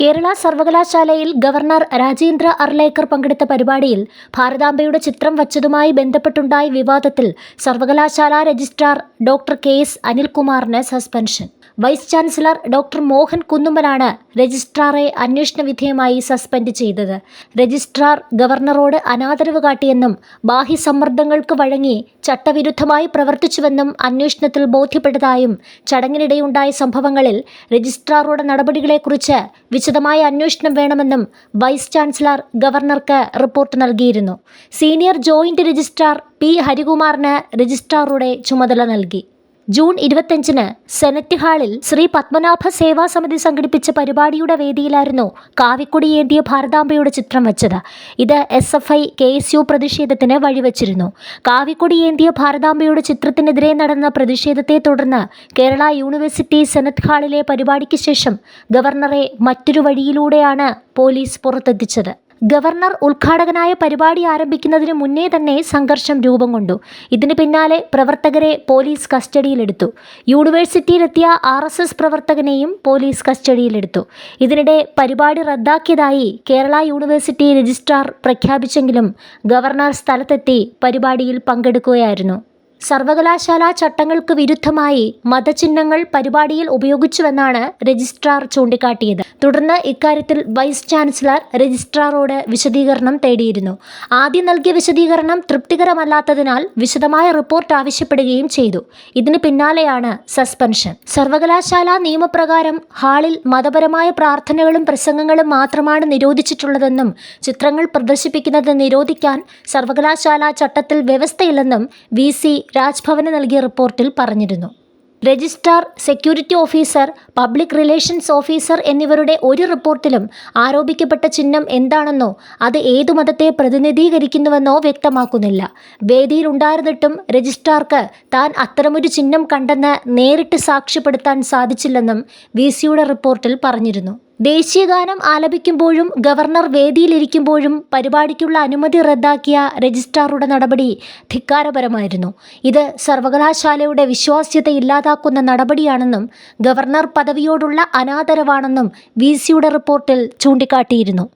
കേരള സർവകലാശാലയിൽ ഗവർണർ രാജേന്ദ്ര അർലേക്കർ പങ്കെടുത്ത പരിപാടിയിൽ ഭാരതാംബയുടെ ചിത്രം വച്ചതുമായി ബന്ധപ്പെട്ടുണ്ടായ വിവാദത്തിൽ സർവകലാശാല registrar doctor K S അനിൽകുമാറിന് suspension. Vice chancellor doctor Mohan കുന്നുമ്മലാണ് രജിസ്ട്രാറെ അന്വേഷണ വിധേയമായി സസ്പെൻഡ് ചെയ്തത്. രജിസ്ട്രാർ ഗവർണറോട് അനാദരവ് കാട്ടിയെന്നും ബാഹ്യ സമ്മർദ്ദങ്ങൾക്ക് വഴങ്ങി ചട്ടവിരുദ്ധമായി പ്രവർത്തിച്ചുവെന്നും അന്വേഷണത്തിൽ ബോധ്യപ്പെട്ടതായും ചടങ്ങിനിടെയുണ്ടായ സംഭവങ്ങളിൽ രജിസ്ട്രാറുടെ നടപടികളെക്കുറിച്ച് വിശദമായ അന്വേഷണം വേണമെന്നും വൈസ് ചാൻസലർ ഗവർണർക്ക് റിപ്പോർട്ട് നൽകിയിരുന്നു. സീനിയർ ജോയിന്റ് രജിസ്ട്രാർ പി ഹരികുമാറിന് രജിസ്ട്രാറുടെ ചുമതല നൽകി. ജൂൺ ഇരുപത്തിയഞ്ചിന് സെനറ്റ് ഹാളിൽ ശ്രീ പത്മനാഭ സേവാ സമിതി സംഘടിപ്പിച്ച പരിപാടിയുടെ വേദിയിലായിരുന്നു കാവിക്കൊടിയേന്തിയ ഭാരതാംബയുടെ ചിത്രം വെച്ചത്. ഇത് S F I K S U പ്രതിഷേധത്തിന് വഴിവെച്ചിരുന്നു. കാവിക്കൊടിയേന്തിയ ഭാരതാംബയുടെ ചിത്രത്തിനെതിരെ നടന്ന പ്രതിഷേധത്തെ തുടർന്ന് കേരള യൂണിവേഴ്സിറ്റി സെനറ്റ് ഹാളിലെ പരിപാടിക്ക് ശേഷം ഗവർണറെ മറ്റൊരു വഴിയിലൂടെയാണ് പോലീസ് പുറത്തെത്തിച്ചത്. ഗവർണർ ഉദ്ഘാടകനായ പരിപാടി ആരംഭിക്കുന്നതിന് മുന്നേ തന്നെ സംഘർഷം രൂപം കൊണ്ടു. ഇതിന് പിന്നാലെ പ്രവർത്തകരെ പോലീസ് കസ്റ്റഡിയിലെടുത്തു. യൂണിവേഴ്സിറ്റിയിലെത്തിയ ആർ എസ് എസ് പ്രവർത്തകനെയും പോലീസ് കസ്റ്റഡിയിലെടുത്തു. ഇതിനിടെ പരിപാടി റദ്ദാക്കിയതായി കേരള യൂണിവേഴ്സിറ്റി രജിസ്ട്രാർ പ്രഖ്യാപിച്ചെങ്കിലും ഗവർണർ സ്ഥലത്തെത്തി പരിപാടിയിൽ പങ്കെടുക്കുകയായിരുന്നു. സർവകലാശാല ചട്ടങ്ങൾക്ക് വിരുദ്ധമായി മതചിഹ്നങ്ങൾ പരിപാടിയിൽ ഉപയോഗിച്ചുവെന്നാണ് രജിസ്ട്രാർ ചൂണ്ടിക്കാട്ടിയത്. തുടർന്ന് ഇക്കാര്യത്തിൽ വൈസ് ചാൻസലർ രജിസ്ട്രാറോട് വിശദീകരണം തേടിയിരുന്നു. ആദ്യം നൽകിയ വിശദീകരണം തൃപ്തികരമല്ലാത്തതിനാൽ വിശദമായ റിപ്പോർട്ട് ആവശ്യപ്പെടുകയും ചെയ്തു. ഇതിന് പിന്നാലെയാണ് സസ്പെൻഷൻ. സർവകലാശാല നിയമപ്രകാരം ഹാളിൽ മതപരമായ പ്രാർത്ഥനകളും പ്രസംഗങ്ങളും മാത്രമാണ് നിരോധിച്ചിട്ടുള്ളതെന്നും ചിത്രങ്ങൾ പ്രദർശിപ്പിക്കുന്നത് നിരോധിക്കാൻ സർവകലാശാല ചട്ടത്തിൽ വ്യവസ്ഥയില്ലെന്നും വി. സി. രാജ്ഭവന് നൽകിയ റിപ്പോർട്ടിൽ പറഞ്ഞിരുന്നു. Registrar security officer public relations officer എന്നിവരുടെ ഒരു റിപ്പോർട്ടിലും ആരോപിക്കപ്പെട്ട ചിഹ്നം എന്താണെന്നോ അത് ഏതു മതത്തെ പ്രതിനിധീകരിക്കുന്നുവെന്നോ വ്യക്തമാക്കുന്നില്ല. വേദിയിലുണ്ടായിരുന്നിട്ടും രജിസ്ട്രാർക്ക് താൻ അത്തരമൊരു ചിഹ്നം കണ്ടെന്ന് നേരിട്ട് സാക്ഷ്യപ്പെടുത്താൻ സാധിച്ചില്ലെന്നും വി സിയുടെ റിപ്പോർട്ടിൽ പറഞ്ഞിരുന്നു. ദേശീയഗാനം ആലപിക്കുമ്പോഴും ഗവർണർ വേദിയിലിരിക്കുമ്പോഴും പരിപാടിക്കുള്ള അനുമതി റദ്ദാക്കിയ രജിസ്ട്രാറുടെ നടപടി ധിക്കാരപരമായിരുന്നു. ഇത് സർവകലാശാലയുടെ വിശ്വാസ്യത ഇല്ലാതാക്കുന്ന നടപടിയാണെന്നും ഗവർണർ പദവിയോടുള്ള അനാദരവാണെന്നും വി സിയുടെ റിപ്പോർട്ടിൽ ചൂണ്ടിക്കാട്ടിയിരുന്നു.